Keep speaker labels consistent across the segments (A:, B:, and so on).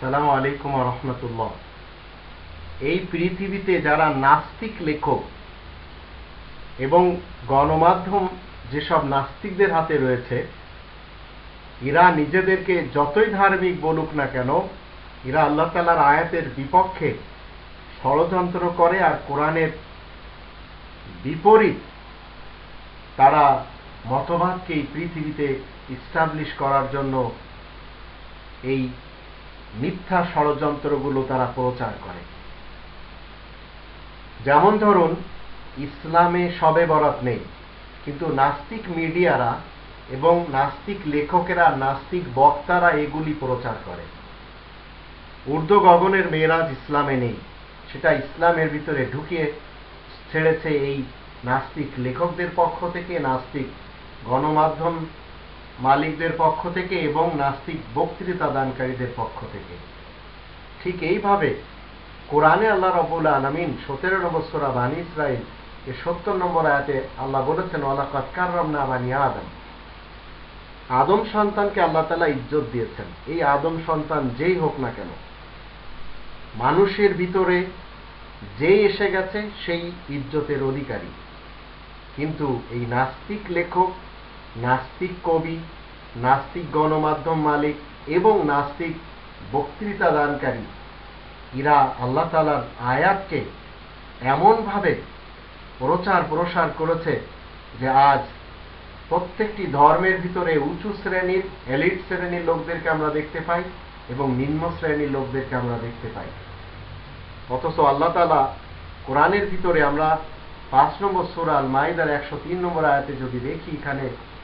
A: সালামু আলাইকুম রহমতুল্লাহ। এই পৃথিবীতে যারা নাস্তিক লেখক এবং গণমাধ্যম যেসব নাস্তিকদের হাতে রয়েছে, এরা নিজেদেরকে যতই ধার্মিক বলুক না কেন, এরা আল্লাহ তালার আয়াতের বিপক্ষে ষড়যন্ত্র করে আর কোরআনের বিপরীত তারা মতবাদকে এই পৃথিবীতে ইস্টাবলিশ করার জন্য এই মিথ্যা ষড়যন্ত্রগুলো তারা প্রচার করে। যেমন ধরুন, ইসলামে সবে বরাত নেই, কিন্তু নাস্তিক মিডিয়ারা এবং নাস্তিক লেখকেরা, নাস্তিক বক্তারা এগুলি প্রচার করে। উর্দু গগনের মেয়েরাজ ইসলামে নেই, সেটা ইসলামের ভিতরে ঢুকিয়ে ছেড়েছে এই নাস্তিক লেখকদের পক্ষ থেকে, নাস্তিক গণমাধ্যম মালিকদের পক্ষ থেকে এবং নাস্তিক বক্তৃতা দানকারীদের পক্ষ থেকে। ঠিক এইভাবে কোরআনে আল্লাহ রবুল আলমিন সতেরো নম্বর সোরা বানী ইসরায়েল এর সত্তর নম্বর আয়াতে আল্লাহ বলেছেন ওয়ালাকাত কাররামনা বানি আদম। আদম সন্তানকে আল্লাহ তালা ইজ্জত দিয়েছেন। এই আদম সন্তান যেই হোক না কেন, মানুষের ভিতরে যেই এসে গেছে সেই ইজ্জতের অধিকারী। কিন্তু এই নাস্তিক লেখক নাস্তিক কবি, নাস্তিক গণমাধ্যম মালিক এবং নাস্তিক বক্তৃতা দানকারী। এরা আল্লাহ তালার আয়াতকে এমনভাবে প্রচার প্রসার করেছে যে আজ প্রত্যেকটি ধর্মের ভিতরে উঁচু শ্রেণির, এলিট শ্রেণির লোকদেরকে আমরা দেখতে পাই এবং নিম্ন শ্রেণির লোকদেরকে আমরা দেখতে পাই। অথচ আল্লাহ তালা কোরআনের ভিতরে আমরা পাঁচ নম্বর সুরাল মাইদার একশো তিন নম্বর আয়াতে যদি দেখি, এখানে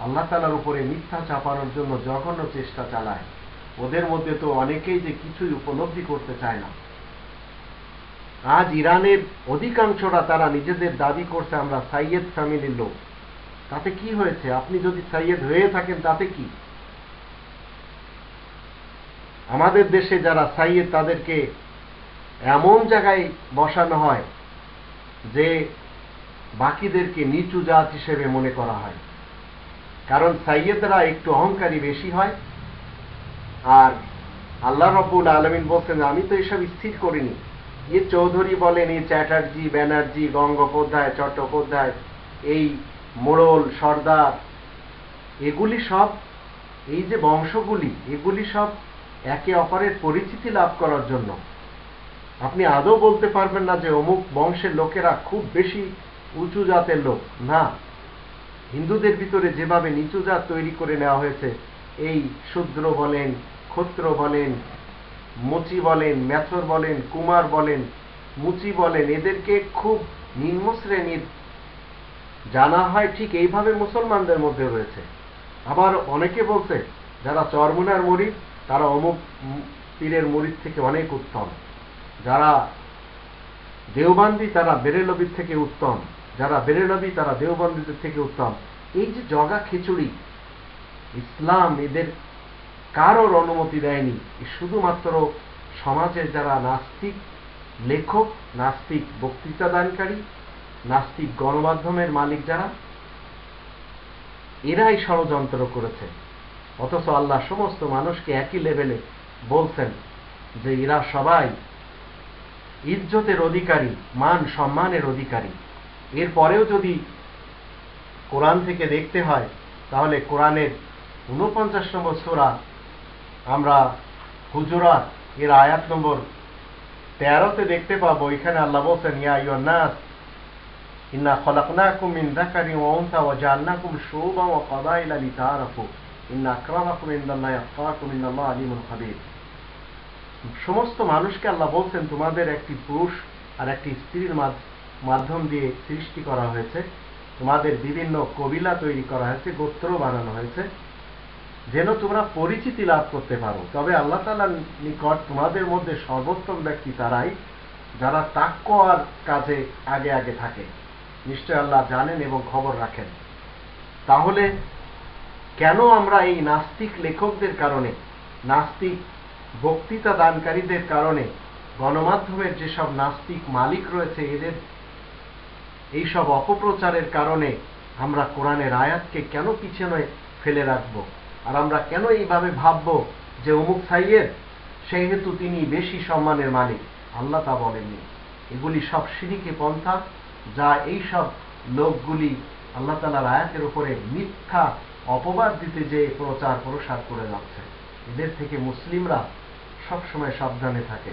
A: আল্লাহ তালার উপরে মিথ্যা চাপানোর জন্য জঘন্য চেষ্টা চালায়। ওদের মধ্যে তো অনেকেই যে কিছুই উপলব্ধি করতে চায় না। আজ ইরানের অধিকাংশরা তারা নিজেদের দাবি করছে, আমরা সাইয়েদ ফ্যামিলির লোক। তাতে কি হয়েছে? আপনি যদি সাইয়েদ হয়ে থাকেন, তাতে কি? আমাদের দেশে যারা সাইয়েদ, তাদেরকে এমন জায়গায় বসানো হয় যে বাকিদেরকে নিচু জাত হিসেবে মনে করা হয়। কারণ সাইয়েদরা একটু অহংকারী বেশি হয়। আর আল্লাহ রব্বুল আলমিন বলছেন আমি তো এসব স্থির করিনি। এ চৌধুরী বলেন এই চ্যাটার্জি, ব্যানার্জি, গঙ্গোপাধ্যায়, চট্টোপাধ্যায়, এই মোড়ল, সর্দার, এগুলি সব, এই যে বংশগুলি, এগুলি সব একে অপরের পরিচিতি লাভ করার জন্য। আপনি আদৌ বলতে পারবেন না যে, অমুক বংশের লোকেরা খুব বেশি উঁচু জাতের লোক। না হিন্দুদের ভিতরে যেভাবে নিচু জাত তৈরি করে নেওয়া হয়েছে, এই শূদ্র বলেন, ক্ষত্র বলেন, মুচি বলেন মেথর বলেন, কুমার বলেন, মুচি বলেন, এদেরকে খুব নিম্ন শ্রেণির জানা হয় ঠিক এইভাবে মুসলমানদের মধ্যে রয়েছে। আবার অনেকে বলছে, যারা চরমুনার মরিদ তারা অমুক পীরের মরিদ থেকে অনেক উত্তম। যারা দেওবান্দি, তারা বেরেলবির থেকে উত্তম। যারা বেরেলবি, তারা দেওবন্দিদের থেকে উত্তম। এই যে জগা খিচুড়ি, ইসলাম এদের কারোর অনুমতি দেয়নি। শুধুমাত্র সমাজের যারা নাস্তিক লেখক, নাস্তিক বক্তৃতা দানকারী নাস্তিক গণমাধ্যমের মালিক যারা, এরাই ষড়যন্ত্র করেছে। অথচ আল্লাহ সমস্ত মানুষকে একই লেভেলে বলছেন যে, এরা সবাই ইজ্জতের অধিকারী, মান সম্মানের অধিকারী। এরপরেও যদি কোরআন থেকে দেখতে হয়, তাহলে কোরআনের উনপঞ্চাশ নম্বর সোরা আমরা হুজুরাত, এর আয়াত নম্বর তেরোতে দেখতে পাবো। এখানে আল্লাহ বলছেন, ইয়া ইন্না ইন্না খাবীর। সমস্ত মানুষকে আল্লাহ বলছেন, তোমাদের একটি পুরুষ আর একটি স্ত্রীর মাধ্যম দিয়ে সৃষ্টি করা হয়েছে। তোমাদের বিভিন্ন কবিলা তৈরি করা হয়েছে, গোত্র বানানো হয়েছে। যেন তোমরা পরিচিতি লাভ করতে পারো। তবে আল্লাহ তালার নিকট তোমাদের মধ্যে সর্বোত্তম ব্যক্তি তারাই, যারা তাক্কোয়ার কাজে আগে আগে থাকে। নিশ্চয় আল্লাহ জানেন এবং খবর রাখেন। তাহলে কেন আমরা এই নাস্তিক লেখকদের কারণে, নাস্তিক বক্তৃতা দানকারীদের কারণে গণমাধ্যমের যেসব নাস্তিক মালিক রয়েছে, এদের এইসব অপপ্রচারের কারণে আমরা কোরআনের আয়াতকে কেন পিছনে ফেলে রাখব? আর আমরা কেন এইভাবে ভাববো যে অমুক সাইয়ের সেহেতু তিনি বেশি সম্মানের মালিক। আল্লাহ তা বলেননি। এগুলি সব সিঁড়িকে পন্থা, যা এই সব লোকগুলি আল্লাহ তালার আয়াতের উপরে মিথ্যা অপবাদ দিতে যে প্রচার প্রসার করে যাচ্ছে। এদের থেকে মুসলিমরা সবসময় সাবধানে থাকে।